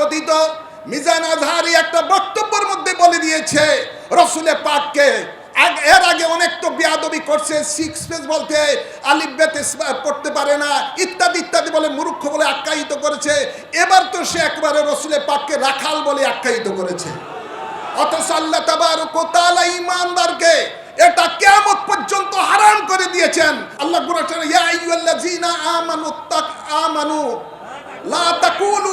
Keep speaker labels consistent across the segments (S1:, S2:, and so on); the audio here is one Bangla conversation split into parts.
S1: তথাকথিত মিজান আজহারি একটা বক্তব্যের মধ্যে বলে দিয়েছে, রসুলের পাককে এর আগে অনেক তো বিয়াদবি করছে সিক্স পেজ বলতে আলিফ, বেতে পড়তে পারে না, ইত্যাদি ইত্যাদি বলে মূর্খ বলে আখ্যায়িত করেছে। এবার তো সে একবারে রসুলের পাককে রাখাল বলে আখ্যায়িত করেছে। অথচ আল্লাহ তাবারক ও তাআলা ঈমানদারকে এটা কিয়ামত পর্যন্ত হারাম করে দিয়েছেন। আল্লাহ ইয়া আইয়ুহাল্লাযীনা আমানু তাক আমানু লা তাকুলু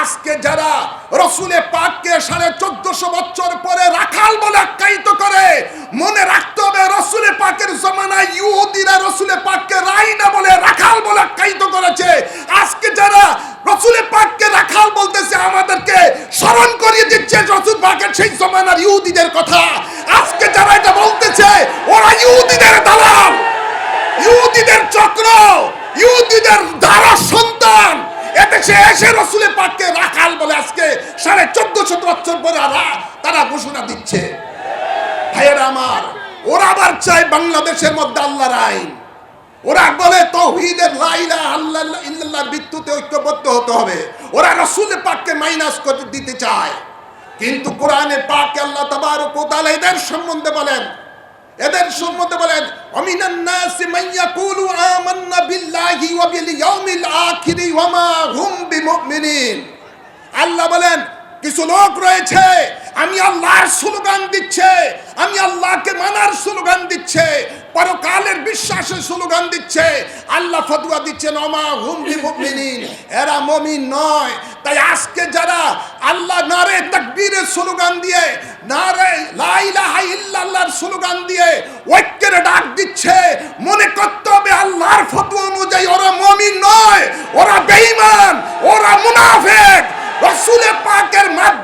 S1: আজকে যারা রসুলে পাককে সাড়ে চোদ্দশো বছর পরে রাখাল বলে আখ্যায়িত করে, মনে রাখতে হবে রসুলে পাকের জমানায় ইহুদিরা রসুলে পাককে রাইনা বলে, রাখাল বলে আখ্যায়িত করেছে। আজকে যারা রসুলে পাককে রাখাল বলতেছে, আমাদেরকে স্মরণ করিয়ে দিচ্ছে রসুল পাকের সেই জমানার ইহুদিদের কথা। আজকে যারা এটা বলতেছে, ওরা ইহুদিদের দালাল, ইহুদিদের চক্র, ইহুদিদের ধারা সন্তান এদেশে এসে রসুলে পাককে রাখাল বলে আজকে সাড়ে চোদ্দ শত বছর পরে তারা ঘোষণা দিচ্ছে। ভাইয়েরা আমার, ওরা আবার চায় বাংলাদেশের মধ্যে আল্লাহর আইন। ওরা বলে তৌহিদের লাইলা আল্লাহ ইল্লাল্লাহর ভিত্তিতে ঐক্যবদ্ধ হতে হবে। ওরা রসুলের পাককে মাইনাস করে দিতে চায়। কিন্তু কোরআনে পাকে আল্লাহ তাবারক ওয়া এদের সম্বন্ধে বলেন এদের সম্বন্ধে বলেন, অমিনান নাসি মাইয়াকুলু আমান্না বিল্লাহি ওয়া বিল ইয়াউমিল আখিরি ওয়া মা হুম বিমুমিনিন। আল্লাহ বলেন কিছু লোক রয়েছে। আমি আল্লাহর স্লোগান দিচ্ছে। আমি আল্লাহকে মানার স্লোগান দিচ্ছে। পরকালের বিশ্বাসের স্লোগান দিচ্ছে। আল্লাহ ফতুয়া দিচ্ছেন অমা হুম বিমুমিনিন। এরা মুমিন নয়। তাই আজকে যারা আল্লাহ নারে তাকবীরের স্লোগান দিয়ে, নারে লা ইলাহা ইল্লাল্লাহর স্লোগান দিয়ে ঐক্যের ডাক দিচ্ছে, মনে করতে হবে আল্লাহর ফতোয়া অনুযায়ী ওরা মুমিন নয়, ওরা বেঈমান, ওরা মুনাফিক।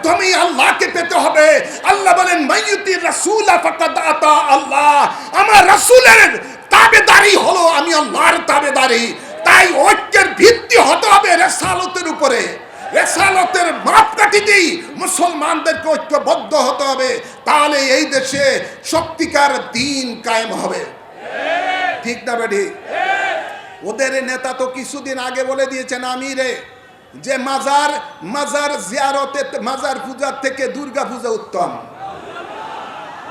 S1: পাকের মাধ্যমেই আল্লাহকে পেতে হবে। আল্লাহ বলেন, মাইয়ুতি রাসূলা আল্লাহ। আমার রাসূলের তাবেদারি হলো আমি আল্লাহর তাবেদারি। তাই ঐক্যের ভিত্তি হতে হবে রেসালতের উপরে। রেসালতের মাপকাঠিতেই মুসলমানদেরকে ঐক্যবদ্ধ হতে হবে। তাহলে এই দেশে সত্যিকার দিন কায়েম হবে। ঠিক না বেটি? ওদের নেতা তো কিছুদিন আগে বলে দিয়েছেন, আমিরে যে মাজার মাজার জিয়ারতে মাজার পূজার থেকে দুর্গা পূজা উত্তম।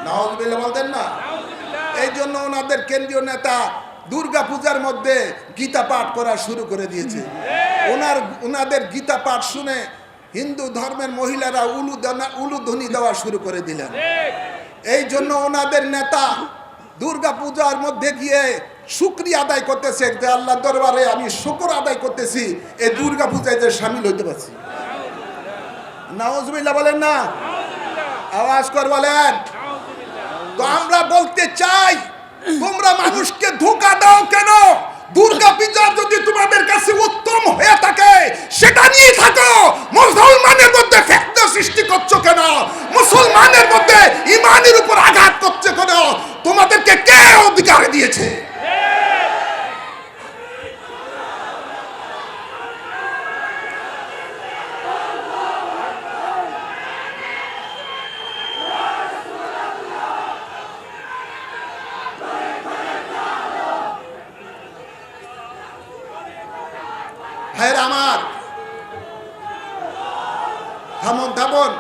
S1: নওয়াজ বলতেন না? এই জন্য ওনাদের কেন্দ্রীয় নেতা দুর্গা পূজার মধ্যে গীতা পাঠ করা শুরু করে দিয়েছে। ওনার ওনাদের গীতা পাঠ শুনে হিন্দু ধর্মের মহিলারা উলু দানা উলু ধ্বনি দেওয়া শুরু করে দিলেন। এই জন্য ওনাদের নেতা দুর্গা পূজার মধ্যে গিয়ে শুক্রিয়া আদায় করতেছে যে আল্লাহ দরবারে আমি শুকর আদায় করতেছি এই দুর্গা পূজায় যে সামিল হইতে পারছি। নাওজবিল্লা বলেন না? আওয়াজ কর বলেন। তো আমরা বলতে চাই, তোমরা মানুষকে ধোকা দাও কেন? দুর্গা পূজা যদি তোমাদের কাছে উত্তম হয়ে থাকে, সেটা নিয়ে থাকো। মুসলমানের মধ্যে ফেতনা সৃষ্টি করছ কেন? মুসলমানের মধ্যে ইমানের উপর আঘাত করছ কেন? তোমাদেরকে কে অধিকার দিয়েছে ভাইয়ের আমার থামুন থামুন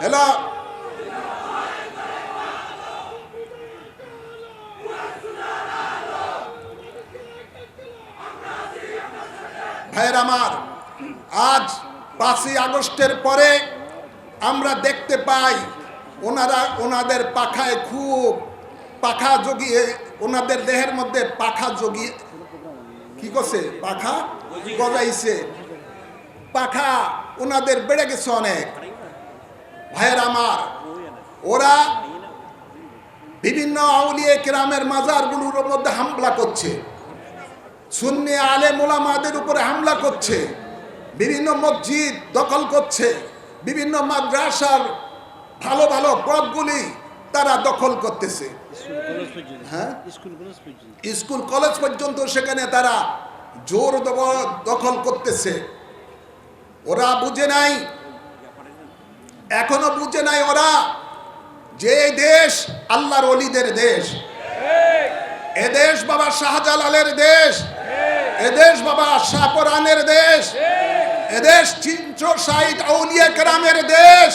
S1: হ্যালো ভাইয়ের আমার, আজ পাঁচই আগস্টের পরে আমরা দেখতে পাই ওনারা ওনাদের পাখায় খুব পাখা জগিয়ে, ওনাদের দেহের মধ্যে পাখা জগিয়ে, কি করছে? পাখা গজাইছে। পাখা ওনাদের বেড়ে গেছে অনেক। ভাইয়ের আমার, ওরা বিভিন্ন আউলিয়ে কেরামের মাজারগুলোর মধ্যে হামলা করছে। সুন্নি আলে মোলামাদের উপরে হামলা করছে, বিভিন্ন মসজিদ দখল করছে, বিভিন্ন মাদ্রাসার ভালো ভালো পদগুলি তারা দখল করতেছে। হ্যাঁ?
S2: স্কুল কলেজ পর্যন্ত
S1: সেখানে তারা জোর দখল করতেছে। ওরা বুঝে নাই, এখনও বুঝে নাই ওরা যে দেশ আল্লাহর অলিদের দেশ এদেশ বাবা শাহজালালের দেশ। এদেশ বাবা, শাহপরানের দেশ। এদেশ তিনশো ষাট আউলিয়া কেরামের দেশ।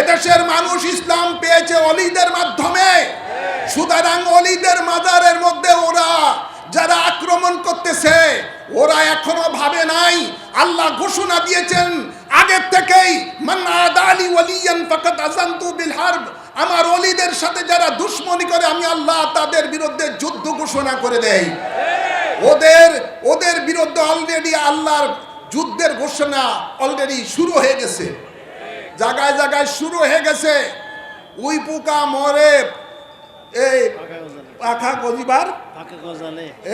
S1: এদেশের মানুষ ইসলাম পেয়েছে অলিদের মাধ্যমে। সুতরাং অলিদের মাজারের মধ্যে ওরা যারা আক্রমণ করতেছে, ওরা এখনও ভাবে নাই। আল্লাহ ঘোষণা দিয়েছেন, আগের থেকেই মান্না আদালি ওয়ালিয়ান ফাকাত আজান্তু আমার অলিদের সাথে যারা দুশ্মনী করে, আমি আল্লাহ তাদের বিরুদ্ধে যুদ্ধ ঘোষণা করে দেই। ওদের ওদের বিরুদ্ধে অলরেডি আল্লাহর যুদ্ধের ঘোষণা অলরেডি শুরু হয়ে গেছে। জায়গায় জায়গায় শুরু হয়ে গেছে। উই পোকা মরে। এই পাখা গজিবার?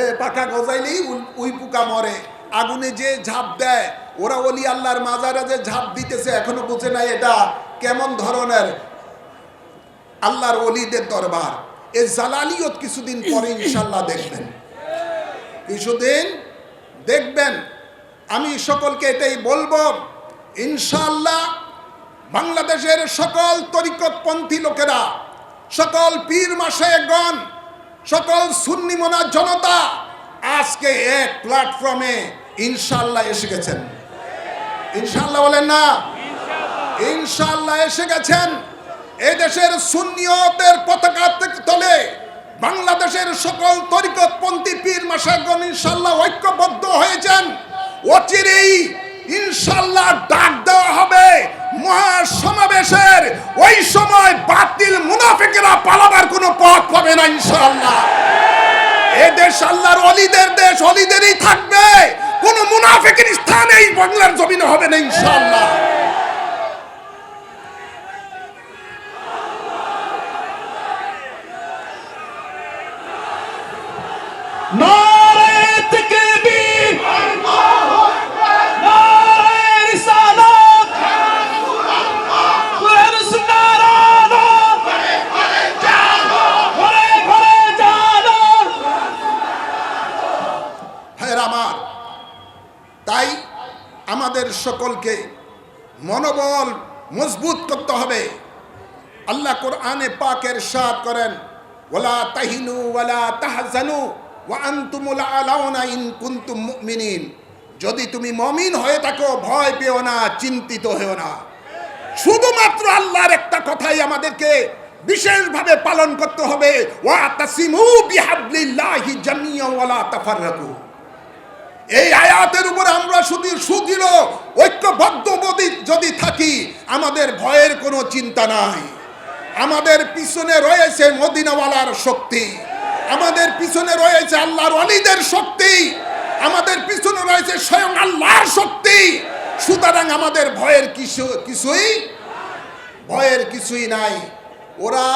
S1: এ পাখা গজাইলেই উই পোকা মরে। আগুনে যে ঝাঁপ দেয় ওরা অলি আল্লাহর মাজারে যে ঝাঁপ দিতেছে এখনও বুঝে নাই এটা কেমন ধরনের আল্লাহর অলিদের দরবার। এই জালালিয়ত কিছুদিন পরে ইনশাল্লাহ দেখবেন। কিছুদিন দেখবেন আমি সকলকে এটাই বলব ইনশাল্লাহ বাংলাদেশের সকল তরিকতপন্থী লোকেরা সকল পীর মাসায়গণ সকল সুন্নি মোনা জনতা আজকে এক প্ল্যাটফর্মে ইনশাল্লাহ এসে গেছেন। ইনশাল্লাহ বলেন না? ইনশাল্লাহ এসে গেছেন। এদেশের সুন্নিয়তের পতাকা তলে বাংলাদেশের সকল তরিকতপন্থী পীর মাসাগণ ইনশাল্লাহ ঐক্যবদ্ধ হয়েছেন। অচিরেই ইনশাল্লাহ ডাক দেওয়া হবে মহা সমাবেশের ওই সময় বাতিল মুনাফিকেরা পালাবার কোনো পথ পাবে না ইনশাল্লাহ। এ দেশ আল্লাহর অলিদের দেশ, অলিদেরই থাকবে। কোন মুনাফিকের স্থান এই বাংলার জমিনে হবে না ইনশাল্লাহ। তাই আমাদের সকলকে মনোবল মজবুত করতে হবে। আল্লাহ কোরআনে পাকের সাদ করেন, ওলা তাহিনু ওয়ালা তাহজানু। ইন কুনতুম যদি তুমি মমিন হয়ে থাকো, ভয় পেও না, চিন্তিত হও না। শুধুমাত্র আল্লাহর একটা কথাই আমাদেরকে বিশেষভাবে পালন করতে হবে এই আয়াতের উপর আমরা শুধু সুদৃঢ় ঐক্যবদ্ধ যদি- যদি থাকি, আমাদের ভয়ের কোনো চিন্তা নাই। আমাদের পিছনে রয়েছে মদিনাওয়ালার শক্তি। আমাদের পিছনে রয়েছে আল্লাহর অলিদের শক্তি। আমাদের পিছনে রয়েছে স্বয়ং আল্লাহর শক্তি। সুতরাং আমাদের ভয়ের কিছু, কিছুই, ভয়ের কিছুই নাই। ওরা,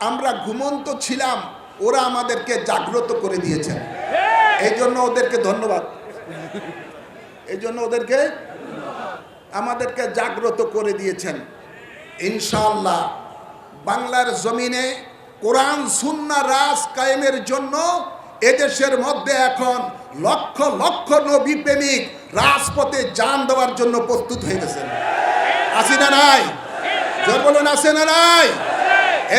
S1: আমরা ঘুমন্ত ছিলাম, ওরা আমাদেরকে জাগ্রত করে দিয়েছেন। এই জন্য ওদেরকে ধন্যবাদ। এই জন্য ওদেরকে আমাদেরকে জাগ্রত করে দিয়েছেন। ইনশাআল্লাহ, বাংলার জমিনে কোরআন, সুন্না, রাজ কায়েমের জন্য এদেশের মধ্যে এখন লক্ষ লক্ষ নবী প্রেমিক রাজপথে যান দেওয়ার জন্য প্রস্তুত হয়ে গেছেন আসি না নাই? বলুন, আছে না নাই?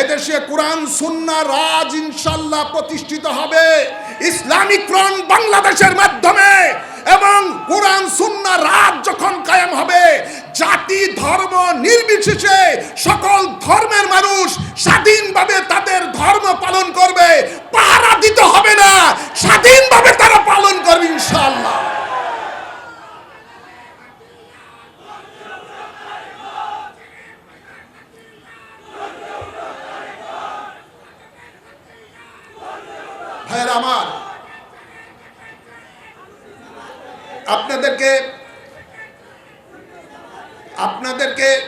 S1: এদেশে কোরআন, সুন্না, রাজ ইনশাল্লাহ প্রতিষ্ঠিত হবে ইসলামিক ফ্রন্ট বাংলাদেশের মাধ্যমে এবং কোরআন, সুন্না, রাজ যখন কায়েম হবে জাতি, ধর্ম নির্বিশেষে সকল ধর্মের মানুষ স্বাধীনভাবে তাদের ধর্ম পালন করবে। পাহারা দিতে হবে না, স্বাধীনভাবে তারা পালন করবে ইনশাল্লাহ আমার, আপনাদেরকে আপনাদেরকে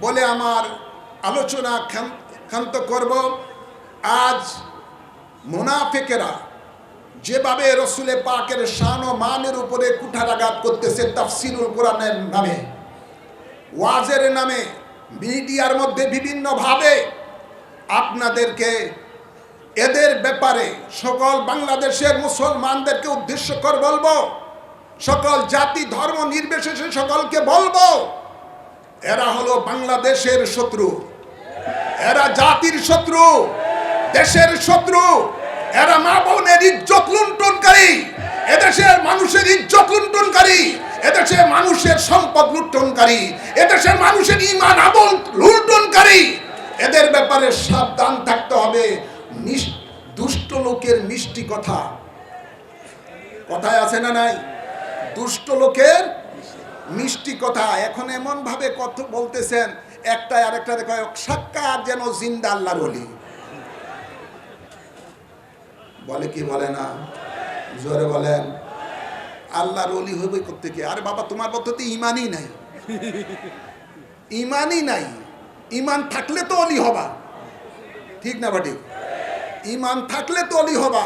S1: বলে আমার আলোচনা ক্ষান- ক্ষান্ত করব। আজ মোনাফেকেরা যেভাবে রসুলে পাকের শান ও মানের উপরে কুঠারাঘাত করতেছে তাফসিরুল কোরআনের নামে, ওয়াজের নামে, মিডিয়ার মধ্যে বিভিন্নভাবে আপনাদেরকে এদের ব্যাপারে সকল বাংলাদেশের মুসলমানদেরকে উদ্দেশ্য করে বলব, সকল জাতি ধর্ম নির্বিশেষে সকলকে বলব। এরা হলো বাংলাদেশের শত্রু। এরা জাতির শত্রু, দেশের শত্রু। এরা মা বোনের ইজ্জত লুণ্ঠনকারী, এদেশের মানুষের ইজ্জত লুণ্ঠনকারী, এদেশের মানুষের সম্পদ লুণ্ঠনকারী, এদেশের মানুষের ইমান আবল লুণ্ঠনকারী। এদের ব্যাপারে সাবধান থাকতে হবে। দুষ্ট লোকের মিষ্টি কথা। কথায় আছে না নাই? দুষ্ট লোকের মিষ্টি কথা, এখন এমন ভাবে কথা, বলতেছেন একটা আরেকটা দেখা সাক্ষাৎ যেন জিন্দা আল্লাহর বলি বলে কি বলে না? জোরে বলেন। আল্লাহর অলি হইবে থেকে আরে বাবা, তোমার পদ্ধতি ইমানই নাই। ইমানই নাই। ইমান থাকলে তো অলি হবা। ঠিক না বাটি? ইমান থাকলে তো অলি হবা।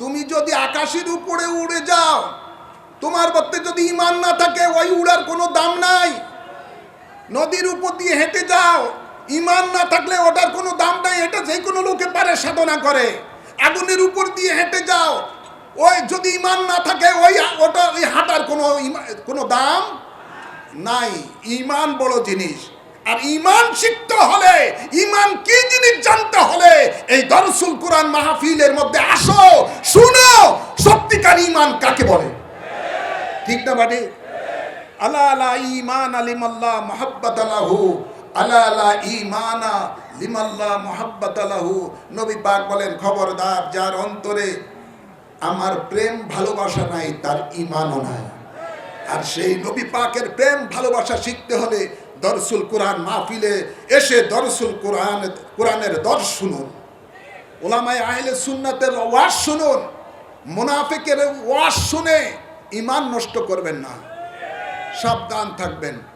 S1: তুমি যদি আকাশের উপরে উড়ে যাও তোমার মধ্যে যদি ইমান না থাকে, ওই উড়ার কোনো দাম নাই। নদীর উপর দিয়ে হেঁটে যাও। ইমান না থাকলে ওটার কোনো দাম নাই, এটা যে কোনো লোকে পারে সাধনা করে। আগুনের উপর দিয়ে হেঁটে যাও। ওই যদি ইমান না থাকে, ওই ওটা, ওই হাঁটার কোনো কোনো দাম নাই। ইমান বড় জিনিস। আর ইমান শিখতে হলে ইমান কি জিনিস জানতে হলে, এই দরসুল কোরআন মাহফিলের মধ্যে আসো, শুনো, সত্যিকার ইমান কাকে বলে? ঠিক না বাড়ি আলা আলা ইমান আলিমাল্লাহ মোহাব্বত আলাহু আলা আলা ইমানা লিমাল্লাহ মোহাব্বত আলাহু নবী পাক বলেন, খবরদার, যার অন্তরে আমার প্রেম ভালোবাসা নাই, তার ইমানও নাই। আর সেই নবী পাকের প্রেম ভালোবাসা শিখতে হলে দরসুল কোরআন মাহফিলে এসে দরসুল কোরআন, কোরআনের দর্শ শুনুন। ওলামায় আহলে সুন্নাতের ওয়াজ শুনুন। মুনাফিকের ওয়াজ শুনে ইমান নষ্ট করবেন না। সাবধান থাকবেন।